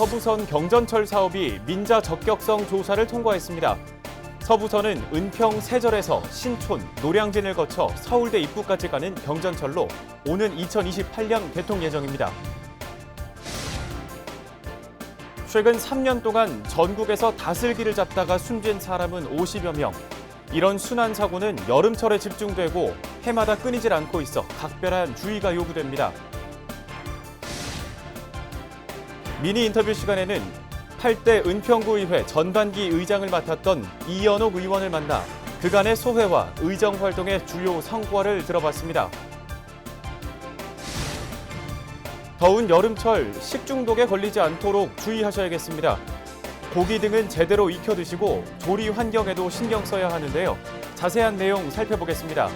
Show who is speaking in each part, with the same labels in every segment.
Speaker 1: 서부선 경전철 사업이 민자 적격성 조사를 통과했습니다. 서부선은 은평 세절에서 신촌, 노량진을 거쳐 서울대 입구까지 가는 경전철로 오는 2028년 개통 예정입니다. 최근 3년 동안 전국에서 다슬기를 잡다가 숨진 사람은 50여 명. 이런 순환 사고는 여름철에 집중되고 해마다 끊이질 않고 있어 각별한 주의가 요구됩니다. 미니 인터뷰 시간에는 8대 은평구의회 전반기 의장을 맡았던 이연옥 의원을 만나 그간의 소회와 의정 활동의 주요 성과를 들어봤습니다. 더운 여름철 식중독에 걸리지 않도록 주의하셔야겠습니다. 고기 등은 제대로 익혀 드시고 조리 환경에도 신경 써야 하는데요. 자세한 내용 살펴보겠습니다.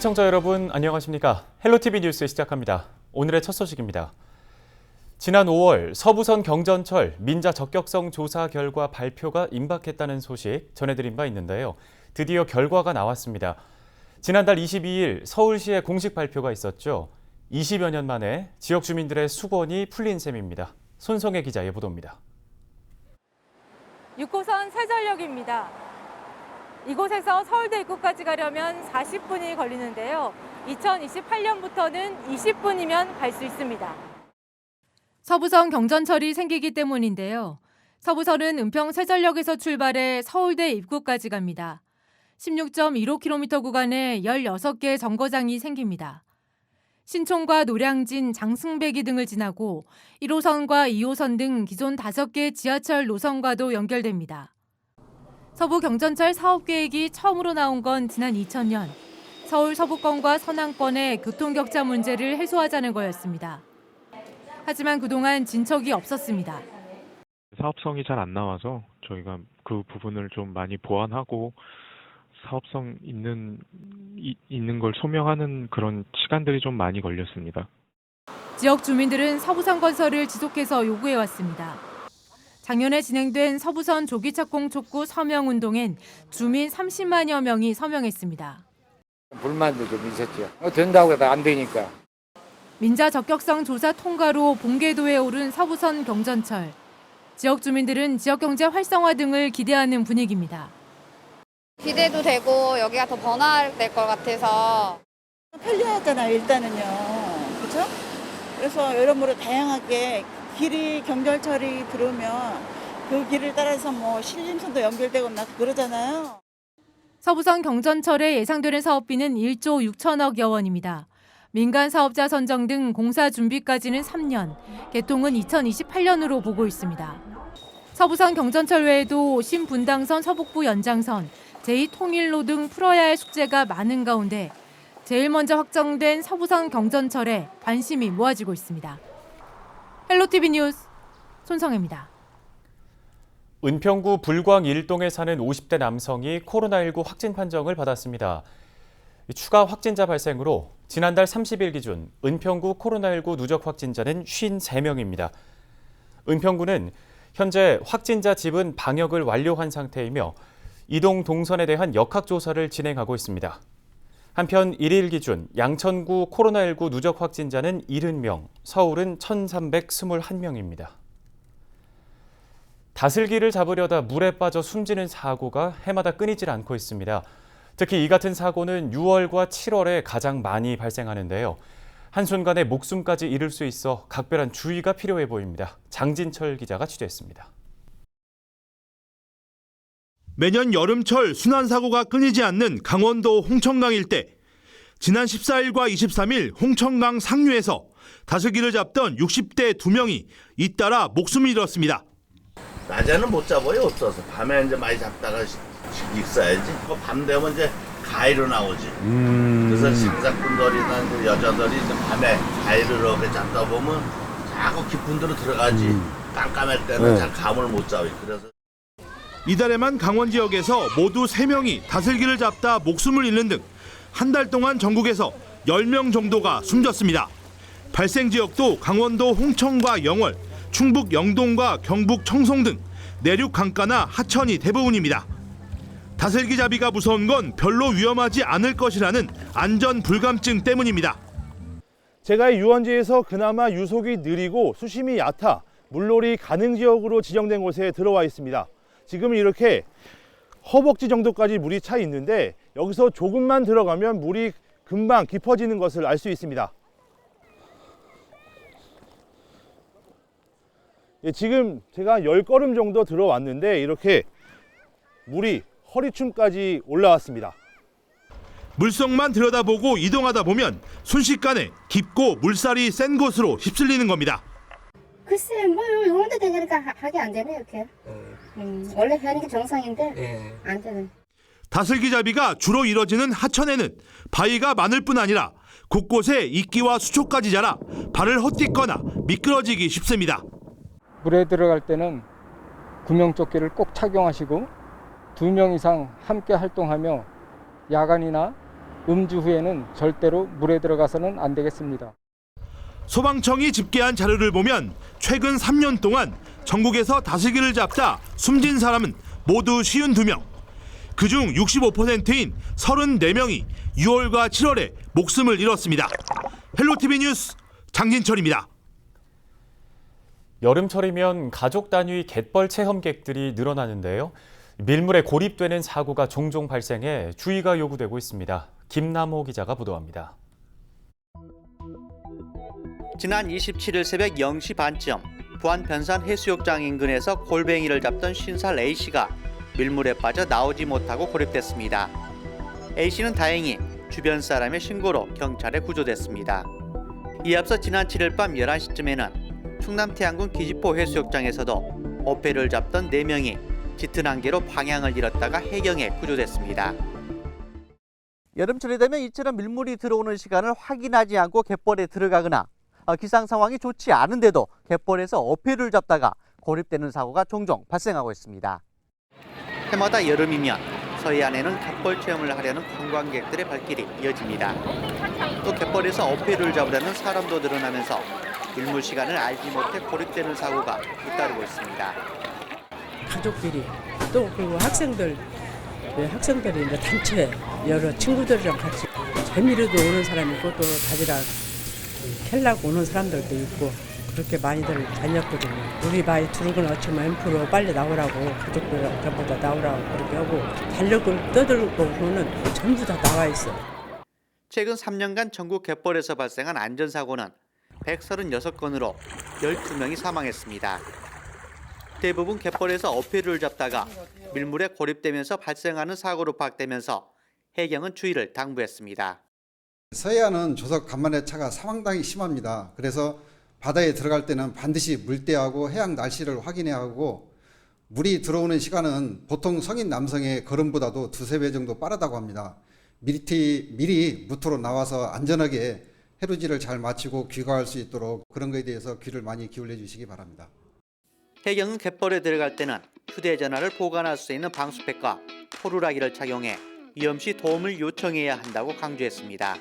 Speaker 1: 시청자 여러분 안녕하십니까? 헬로티비 뉴스 시작합니다. 오늘의 첫 소식입니다. 지난 5월 서부선 경전철 민자 적격성 조사 결과 발표가 임박했다는 소식 전해드린 바 있는데요. 드디어 결과가 나왔습니다. 지난달 22일 서울시의 공식 발표가 있었죠. 20여 년 만에 지역 주민들의 수건이 풀린 셈입니다. 손성혜 기자의 보도입니다.
Speaker 2: 6호선 세전역입니다. 이곳에서 서울대 입구까지 가려면 40분이 걸리는데요. 2028년부터는 20분이면 갈 수 있습니다. 서부선 경전철이 생기기 때문인데요. 서부선은 은평 세전역에서 출발해 서울대 입구까지 갑니다. 16.15km 구간에 16개의 정거장이 생깁니다. 신촌과 노량진, 장승배기 등을 지나고 1호선과 2호선 등 기존 5개 지하철 노선과도 연결됩니다. 서부 경전철 사업 계획이 처음으로 나온 건 지난 2000년 서울 서부권과 서남권의 교통 격차 문제를 해소하자는 거였습니다. 하지만 그동안 진척이 없었습니다.
Speaker 3: 사업성이 잘 안 나와서 저희가 그 부분을 좀 많이 보완하고 사업성 있는 이- 있는 걸 소명하는 그런 시간들이 좀 많이 걸렸습니다.
Speaker 2: 지역 주민들은 서부선 건설을 지속해서 요구해 왔습니다. 작년에 진행된 서부선 조기 착공 촉구 서명 운동엔 주민 30만여 명이 서명했습니다.
Speaker 4: 불만도 좀 있었죠. 어, 된다고 해도 안 되니까.
Speaker 2: 민자 적격성 조사 통과로 본궤도에 오른 서부선 경전철. 지역 주민들은 지역 경제 활성화 등을 기대하는 분위기입니다.
Speaker 5: 기대도 되고 여기가 더 번화될 것 같아서
Speaker 6: 편리하잖아요, 일단은요. 그렇죠? 그래서 여러모로 다양하게 길이 경결철이 들어오면 그 길을 따라서 뭐 신림선도 연결되고 막 그러잖아요.
Speaker 2: 서부선 경전철에 예상되는 사업비는 1조 6천억여 원입니다. 민간 사업자 선정 등 공사 준비까지는 3년, 개통은 2028년으로 보고 있습니다. 서부선 경전철 외에도 신분당선 서북부 연장선, 제2통일로 등 풀어야 할 숙제가 많은 가운데 제일 먼저 확정된 서부선 경전철에 관심이 모아지고 있습니다. 헬로티비 뉴스 손성혜입니다.
Speaker 1: 은평구 불광 일동에 사는 50대 남성이 코로나19 확진 판정을 받았습니다. 추가 확진자 발생으로 지난달 30일 기준 은평구 코로나19 누적 확진자는 53명입니다. 은평구는 현재 확진자 집은 방역을 완료한 상태이며 이동 동선에 대한 역학조사를 진행하고 있습니다. 한편 1일 기준 양천구 코로나19 누적 확진자는 70명, 서울은 1,321명입니다. 다슬기를 잡으려다 물에 빠져 숨지는 사고가 해마다 끊이질 않고 있습니다. 특히 이 같은 사고는 6월과 7월에 가장 많이 발생하는데요. 한순간에 목숨까지 잃을 수 있어 각별한 주의가 필요해 보입니다. 장진철 기자가 취재했습니다.
Speaker 7: 매년 여름철 순환사고가 끊이지 않는 강원도 홍천강 일대. 지난 14일과 23일 홍천강 상류에서 다슬기를 잡던 60대 2명이 잇따라 목숨을 잃었습니다.
Speaker 8: 낮에는 못 잡아요 없어서. 밤에 이제 많이 잡다가 식- 익사야지. 그밤 되면 이제 가위로 나오지. 그래서 장작꾼들이나 그 여자들이 이제 밤에 가위로 이렇게 잡다 보면 자꾸 깊은 데로 들어가지. 깜깜할 때는 잘 감을 못 잡아요. 그래서
Speaker 7: 이달에만 강원 지역에서 모두 3명이 다슬기를 잡다 목숨을 잃는 등 한 달 동안 전국에서 10명 정도가 숨졌습니다. 발생 지역도 강원도 홍천과 영월, 충북 영동과 경북 청송 등 내륙 강가나 하천이 대부분입니다. 다슬기 잡이가 무서운 건 별로 위험하지 않을 것이라는 안전 불감증 때문입니다.
Speaker 9: 제가 이 유원지에서 그나마 유속이 느리고 수심이 얕아 물놀이 가능 지역으로 지정된 곳에 들어와 있습니다. 지금 이렇게 허벅지 정도까지 물이 차 있는데 여기서 조금만 들어가면 물이 금방 깊어지는 것을 알 수 있습니다. 예, 지금 제가 10걸음 정도 들어왔는데 이렇게 물이 허리춤까지 올라왔습니다.
Speaker 7: 물속만 들여다보고 이동하다 보면 순식간에 깊고 물살이 센 곳으로 휩쓸리는 겁니다.
Speaker 10: 글쎄 뭐 요런데 되니까 하- 하게 안 되네 이렇게. 음, 원래 하는 게 정상인데 안 되네.
Speaker 7: 다슬기잡이가 주로 이뤄지는 하천에는 바위가 많을 뿐 아니라 곳곳에 이끼와 수초까지 자라 발을 헛디거나 미끄러지기 쉽습니다.
Speaker 11: 물에 들어갈 때는 구명조끼를 꼭 착용하시고 두 명 이상 함께 활동하며 야간이나 음주 후에는 절대로 물에 들어가서는 안 되겠습니다.
Speaker 7: 소방청이 집계한 자료를 보면 최근 3년 동안 전국에서 다슬기를 잡다 숨진 사람은 모두 52명. 그중 65%인 34명이 6월과 7월에 목숨을 잃었습니다. 헬로티비 뉴스 장진철입니다.
Speaker 1: 여름철이면 가족 단위 갯벌 체험객들이 늘어나는데요. 밀물에 고립되는 사고가 종종 발생해 주의가 요구되고 있습니다. 김남호 기자가 보도합니다.
Speaker 12: 지난 27일 새벽 0시 반쯤 부안 변산 해수욕장 인근에서 골뱅이를 잡던 50살 A씨가 밀물에 빠져 나오지 못하고 고립됐습니다. A씨는 다행히 주변 사람의 신고로 경찰에 구조됐습니다. 이에 앞서 지난 7일 밤 11시쯤에는 충남 태안군 기지포 해수욕장에서도 어패를 잡던 4명이 짙은 안개로 방향을 잃었다가 해경에 구조됐습니다. 여름철이 되면 이처럼 밀물이 들어오는 시간을 확인하지 않고 갯벌에 들어가거나 어, 기상 상황이 좋지 않은데도 갯벌에서 어패를 잡다가 고립되는 사고가 종종 발생하고 있습니다. 해마다 여름이면 서해안에는 갯벌 체험을 하려는 관광객들의 발길이 이어집니다. 또 갯벌에서 어패를 잡으려는 사람도 늘어나면서 밀물 시간을 알지 못해 고립되는 사고가 잇따르고 있습니다.
Speaker 13: 가족끼리 또 그리고 학생들 네, 학생들이 이제 단체 여러 친구들이랑 같이 재미로도 오는 사람이 있고 또 다지라 캘라고 오는 사람들도 있고 그렇게 많이들 다녔거든요. 우리 바위 두르건 어쩌면 앰프로 빨리 나오라고 가족들 전부 다 나오라고 그렇게 하고 달력을 떠들고 보면 전부 다 나와 있어.
Speaker 12: 최근 3년간 전국 갯벌에서 발생한 안전사고는 136건으로 12명이 사망했습니다. 대부분 갯벌에서 어패를 잡다가 밀물에 고립되면서 발생하는 사고로 파악되면서 해경은 주의를 당부했습니다.
Speaker 14: 서해안은 조석 간만에 차가 사망당이 심합니다. 그래서 바다에 들어갈 때는 반드시 물때하고 해양 날씨를 확인해야 하고 물이 들어오는 시간은 보통 성인 남성의 걸음보다도 두세 배 정도 빠르다고 합니다. 미리, 미리 무토로 나와서 안전하게 해루지를 잘 마치고 귀가할 수 있도록 그런 것에 대해서 귀를 많이 기울여 주시기 바랍니다.
Speaker 12: 해경은 갯벌에 들어갈 때는 휴대전화를 보관할 수 있는 방수팩과 호루라기를 착용해 위험 시 도움을 요청해야 한다고 강조했습니다.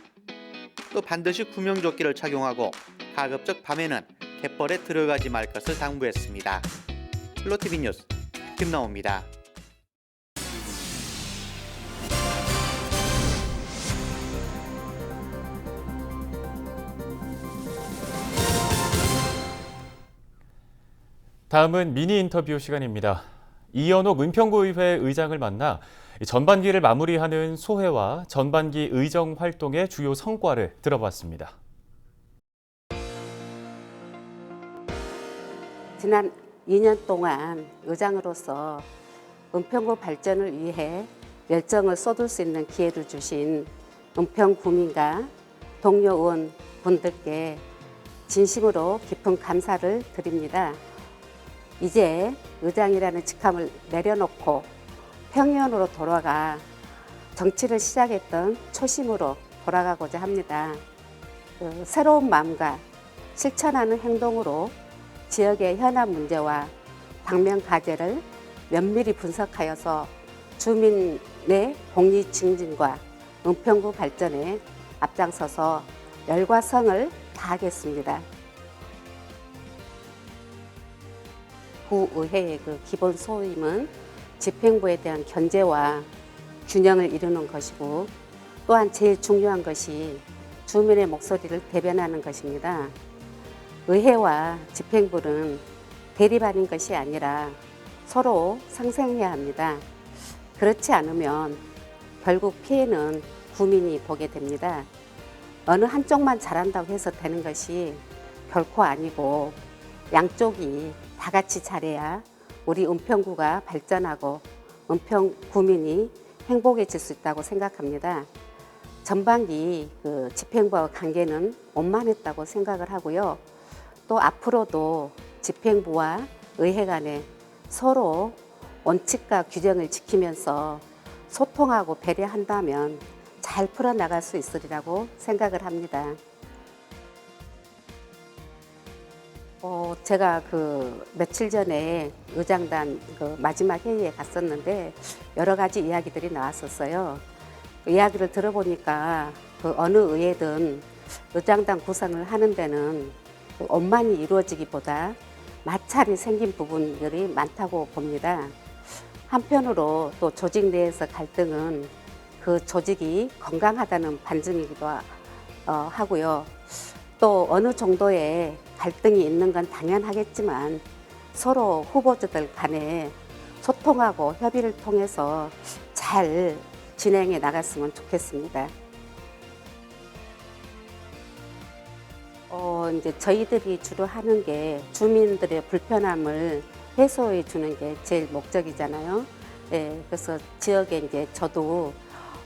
Speaker 12: 또 반드시 구명조끼를 착용하고 가급적 밤에는 갯벌에 들어가지 말 것을 당부했습니다. 플로티비 뉴스 김나옵니다.
Speaker 1: 다음은 미니 인터뷰 시간입니다. 이연옥 은평구의회 의장을 만나 전반기를 마무리하는 소회와 전반기 의정 활동의 주요 성과를 들어봤습니다.
Speaker 10: 지난 2년 동안 의장으로서 은평구 발전을 위해 열정을 쏟을 수 있는 기회를 주신 은평 구민과 동료 의원 분들께 진심으로 깊은 감사를 드립니다. 이제 의장이라는 직함을 내려놓고 평의원으로 돌아가 정치를 시작했던 초심으로 돌아가고자 합니다. 그 새로운 마음과 실천하는 행동으로 지역의 현안 문제와 당면 과제를 면밀히 분석하여서 주민의 복리 증진과 은평구 발전에 앞장서서 열과 성을 다하겠습니다.
Speaker 15: 구의회의 그 기본 소임은 집행부에 대한 견제와 균형을 이루는 것이고 또한 제일 중요한 것이 주민의 목소리를 대변하는 것입니다. 의회와 집행부는 대립하는 것이 아니라 서로 상생해야 합니다. 그렇지 않으면 결국 피해는 국민이 보게 됩니다. 어느 한쪽만 잘한다고 해서 되는 것이 결코 아니고 양쪽이 다 같이 잘해야 우리 은평구가 발전하고 은평 구민이 행복해질 수 있다고 생각합니다. 전반기 그 집행부와 관계는 원만했다고 생각을 하고요. 또 앞으로도 집행부와 의회 간에 서로 원칙과 규정을 지키면서 소통하고 배려한다면 잘 풀어나갈 수 있으리라고 생각을 합니다. 어, 제가 그 며칠 전에 의장단 그 마지막 회의에 갔었는데 여러 가지 이야기들이 나왔었어요. 그 이야기를 들어보니까 그 어느 의회든 의장단 구성을 하는 데는 그 원만히 이루어지기보다 마찰이 생긴 부분들이 많다고 봅니다. 한편으로 또 조직 내에서 갈등은 그 조직이 건강하다는 반증이기도 하- 어, 하고요. 또 어느 정도의 갈등이 있는 건 당연하겠지만 서로 후보자들 간에 소통하고 협의를 통해서 잘 진행해 나갔으면 좋겠습니다. 어, 이제 저희들이 주로 하는 게 주민들의 불편함을 해소해 주는 게 제일 목적이잖아요. 예, 그래서 지역에 이제 저도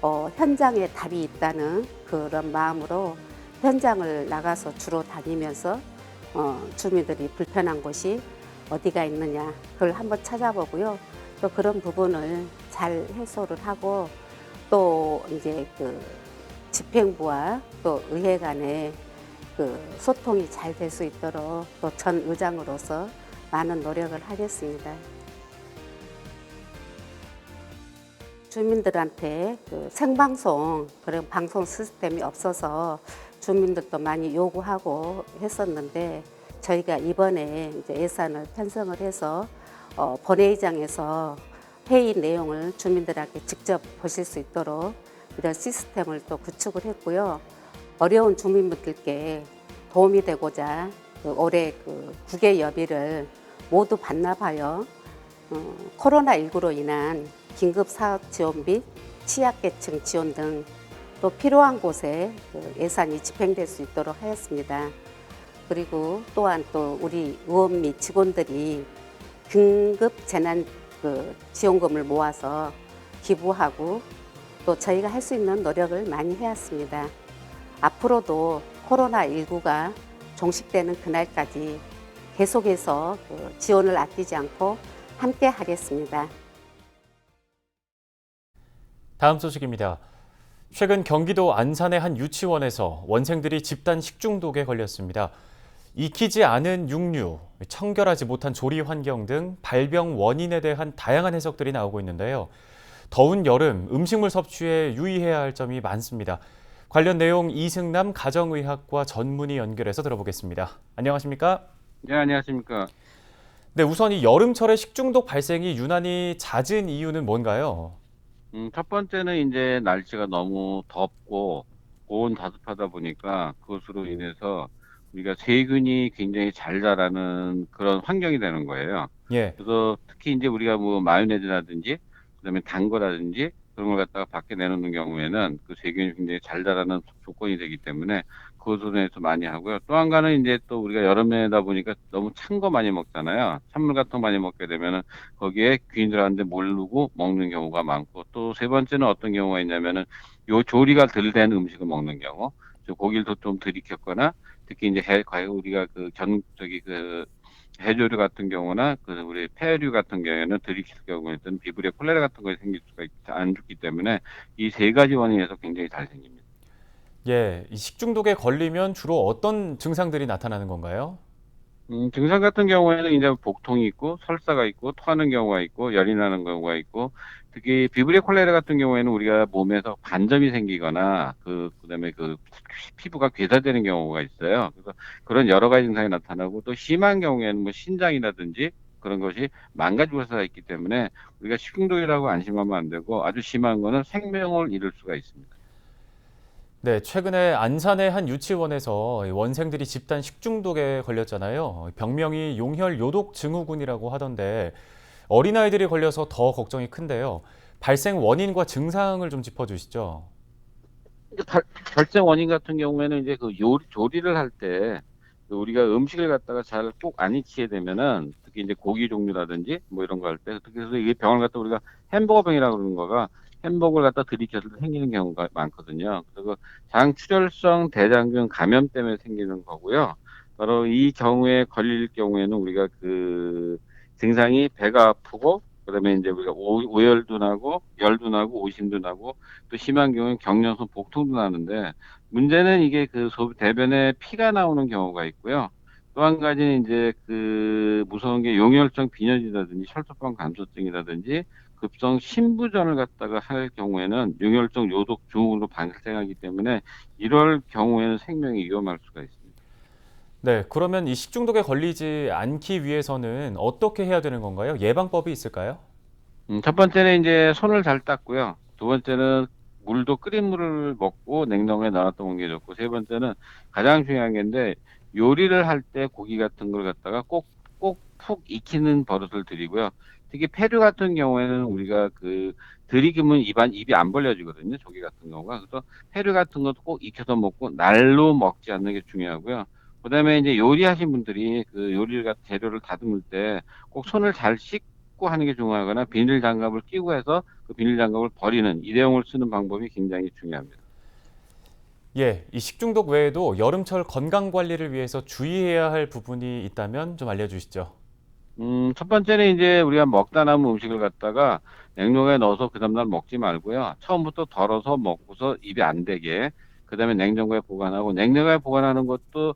Speaker 15: 어, 현장에 답이 있다는 그런 마음으로 현장을 나가서 주로 다니면서 어, 주민들이 불편한 곳이 어디가 있느냐 그걸 한번 찾아보고요. 또 그런 부분을 잘 해소를 하고 또 이제 그 집행부와 또 의회 간에 그 소통이 잘 될 수 있도록 또 전 의장으로서 많은 노력을 하겠습니다. 주민들한테 그 생방송 그런 방송 시스템이 없어서 주민들도 많이 요구하고 했었는데 저희가 이번에 이제 예산을 편성을 해서 어, 본회의장에서 회의 내용을 주민들에게 직접 보실 수 있도록 이런 시스템을 또 구축을 했고요. 어려운 주민분들께 도움이 되고자 그 올해 그 국외 여비를 모두 반납하여 어, 코로나19로 인한 긴급 사업 지원 및 취약계층 지원 등 또 필요한 곳에 그 예산이 집행될 수 있도록 하였습니다. 그리고 또한 또 우리 의원 및 직원들이 긴급 재난 그 지원금을 모아서 기부하고 또 저희가 할 수 있는 노력을 많이 해왔습니다. 앞으로도 코로나19가 종식되는 그날까지 계속해서 그 지원을 아끼지 않고 함께 하겠습니다.
Speaker 1: 다음 소식입니다. 최근 경기도 안산의 한 유치원에서 원생들이 집단 식중독에 걸렸습니다. 익히지 않은 육류, 청결하지 못한 조리 환경 등 발병 원인에 대한 다양한 해석들이 나오고 있는데요. 더운 여름 음식물 섭취에 유의해야 할 점이 많습니다. 관련 내용 이승남 가정의학과 전문의 연결해서 들어보겠습니다. 안녕하십니까?
Speaker 16: 네, 안녕하십니까.
Speaker 1: 네, 우선 이 여름철에 식중독 발생이 유난히 잦은 이유는 뭔가요?
Speaker 16: 음, 첫 번째는 이제 날씨가 너무 덥고 고온 다습하다 보니까 그것으로 인해서 우리가 세균이 굉장히 잘 자라는 그런 환경이 되는 거예요.
Speaker 1: 예.
Speaker 16: 그래서 특히 이제 우리가 뭐 마요네즈라든지 그다음에 단 거라든지 그런 걸 갖다가 밖에 내놓는 경우에는 그 세균이 굉장히 잘 자라는 조건이 되기 때문에 인해서 많이 하고요. 또 한 가지는 이제 또 우리가 여름에다 보니까 너무 찬 거 많이 먹잖아요. 찬물 같은 거 많이 먹게 되면은 거기에 귀인들한테 모르고 먹는 경우가 많고 또 세 번째는 어떤 경우가 있냐면은 요 조리가 덜 된 음식을 먹는 경우, 저 고기를 좀 들이켰거나 특히 이제 해, 과연 우리가 그 전, 저기 그 해조류 같은 경우나 그 우리 폐류 같은 경우에는 들이킬 경우에는 비브리아 콜레라 같은 것이 생길 수가 있, 안 좋기 때문에 이 세 가지 원인에서 굉장히 잘 생깁니다.
Speaker 1: 예, 이 식중독에 걸리면 주로 어떤 증상들이 나타나는 건가요?
Speaker 16: 음, 증상 같은 경우에는 이제 복통이 있고 설사가 있고 토하는 경우가 있고 열이 나는 경우가 있고 특히 비브리아 콜레라 같은 경우에는 우리가 몸에서 반점이 생기거나 그 그다음에 그 피부가 괴사되는 경우가 있어요. 그래서 그런 여러 가지 증상이 나타나고 또 심한 경우에는 뭐 신장이라든지 그런 것이 망가지고 가 있기 때문에 우리가 식중독이라고 안심하면 안 되고 아주 심한 거는 생명을 잃을 수가 있습니다.
Speaker 1: 네, 최근에 안산의 한 유치원에서 원생들이 집단 식중독에 걸렸잖아요. 병명이 용혈 요독 증후군이라고 하던데 어린아이들이 걸려서 더 걱정이 큰데요. 발생 원인과 증상을 좀 짚어주시죠.
Speaker 16: 발, 발생 원인 같은 경우에는 이제 그 요리, 조리를 할 때 우리가 음식을 갖다가 잘 꼭 안 익히게 되면은 특히 이제 고기 종류라든지 뭐 이런 거 할때 그래서 이게 병을 갖다 우리가 햄버거병이라고 그러는 거가 햄버거를 갖다 때 생기는 경우가 많거든요. 그리고 장 출혈성 대장균 감염 때문에 생기는 거고요. 바로 이 경우에 걸릴 경우에는 우리가 그 증상이 배가 아프고 그다음에 이제 우리가 오, 오열도 나고 열도 나고 오심도 나고 또 심한 경우는 경련성 복통도 나는데 문제는 이게 그 소, 대변에 피가 나오는 경우가 있고요. 또 한 가지는 이제 그 무서운 게 용혈성 빈혈이라든지 혈소판 감소증이라든지 급성 신부전을 갖다가 할 경우에는 용혈성 요독 증후군으로 발생하기 때문에 이럴 경우에는 생명이 위험할 수가 있습니다.
Speaker 1: 네, 그러면 이 식중독에 걸리지 않기 위해서는 어떻게 해야 되는 건가요? 예방법이 있을까요?
Speaker 16: 음, 첫 번째는 이제 손을 잘 닦고요. 두 번째는 물도 끓인 물을 먹고 냉장고에 넣어놨던 게 좋고 세 번째는 가장 중요한 게인데 요리를 할 때 고기 같은 걸 갖다가 꼭 꼭 푹 익히는 버릇을 들이고요. 특히 페류 같은 경우에는 우리가 그 들이기면 입안 입이 안 벌려지거든요. 조개 같은 경우가 그래서 페류 같은 것도 꼭 익혀서 먹고 날로 먹지 않는 게 중요하고요. 그다음에 이제 요리하신 분들이 그 요리를 갖 재료를 다듬을 때 꼭 손을 잘 씻고 하는 게 중요하거나 비닐 장갑을 끼고 해서 그 비닐 장갑을 버리는 일회용을 쓰는 방법이 굉장히 중요합니다.
Speaker 1: 예, 이 식중독 외에도 여름철 건강 관리를 위해서 주의해야 할 부분이 있다면 좀 알려주시죠.
Speaker 16: 음, 첫 번째는 이제 우리가 먹다 남은 음식을 갖다가 냉동에 넣어서 그 다음날 먹지 말고요. 처음부터 덜어서 먹고서 입에 안 되게. 그 다음에 냉장고에 보관하고, 냉장고에 보관하는 것도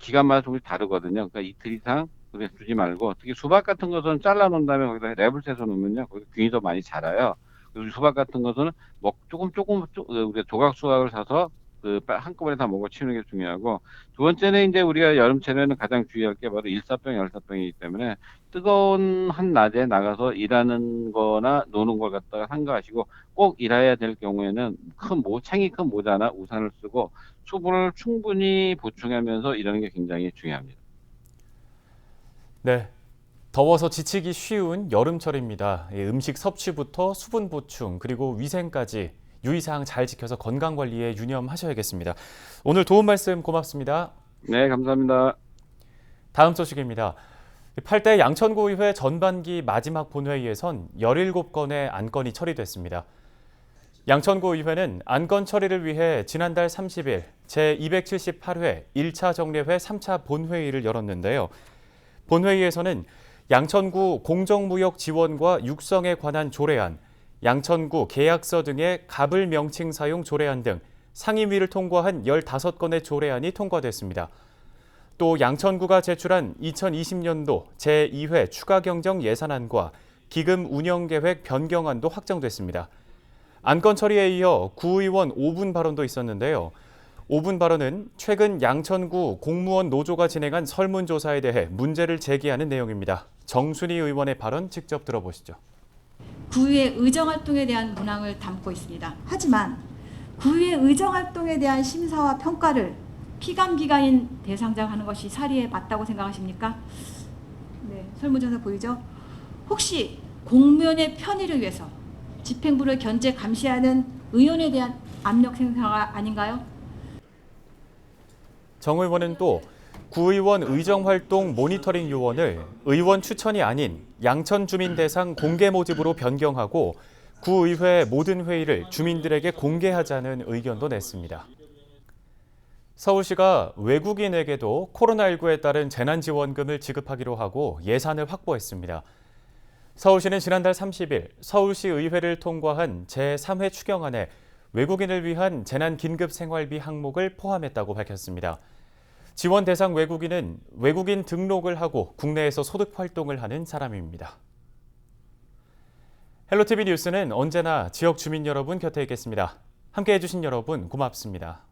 Speaker 16: 기간마다 조금씩 다르거든요. 그러니까 이틀 이상 그래 두지 말고, 특히 수박 같은 것은 잘라 놓은 다음에 거기다 랩을 새서 놓으면요. 거기 균이 더 많이 자라요. 그리고 수박 같은 것은 먹, 조금, 조금, 조, 우리가 조각 수박을 사서 그 한꺼번에 다 먹어 치우는 게 중요하고 두 번째는 이제 우리가 여름철에는 가장 주의할 게 바로 일사병, 열사병이기 때문에 뜨거운 한낮에 나가서 일하는 거나 노는 걸 갖다가 삼가하시고 꼭 일해야 될 경우에는 큰 모, 챙이 큰 모자나 우산을 쓰고 수분을 충분히 보충하면서 일하는 게 굉장히 중요합니다.
Speaker 1: 네. 더워서 지치기 쉬운 여름철입니다. 예, 음식 섭취부터 수분 보충 그리고 위생까지 유의사항 잘 지켜서 건강 관리에 유념하셔야겠습니다. 오늘 도움 말씀 고맙습니다.
Speaker 16: 네, 감사합니다.
Speaker 1: 다음 소식입니다. 8대 양천구의회 전반기 마지막 본회의에선 17건의 안건이 처리됐습니다. 양천구의회는 안건 처리를 위해 지난달 30일 제278회 1차 정례회 3차 본회의를 열었는데요. 본회의에서는 양천구 공정무역 지원과 육성에 관한 조례안, 양천구 계약서 등의 갑을 명칭 사용 조례안 등 상임위를 통과한 15건의 조례안이 통과됐습니다. 또 양천구가 제출한 2020년도 제2회 추가 경정 예산안과 기금 운영 계획 변경안도 확정됐습니다. 안건 처리에 이어 구의원 5분 발언도 있었는데요. 5분 발언은 최근 양천구 공무원 노조가 진행한 설문조사에 대해 문제를 제기하는 내용입니다. 정순희 의원의 발언 직접 들어보시죠.
Speaker 17: 구의회 의정활동에 대한 문항을 담고 있습니다. 하지만 구의회 의정활동에 대한 심사와 평가를 피감기관인 대상자가 하는 것이 사리에 맞다고 생각하십니까? 네, 설문조사 보이죠? 혹시 공무원의 편의를 위해서 집행부를 견제 감시하는 의원에 대한 압력 생사가 아닌가요?
Speaker 1: 정 의원은 또 구의원 의정활동 모니터링 요원을 의원 추천이 아닌 양천 주민 대상 공개 모집으로 변경하고 구의회 모든 회의를 주민들에게 공개하자는 의견도 냈습니다. 서울시가 외국인에게도 코로나19에 따른 재난지원금을 지급하기로 하고 예산을 확보했습니다. 서울시는 지난달 30일 서울시 의회를 통과한 제3회 추경안에 외국인을 위한 재난 긴급 생활비 항목을 포함했다고 밝혔습니다. 지원 대상 외국인은 외국인 등록을 하고 국내에서 소득 활동을 하는 사람입니다. 헬로티비 뉴스는 언제나 지역 주민 여러분 곁에 있겠습니다. 함께 해 주신 여러분 고맙습니다.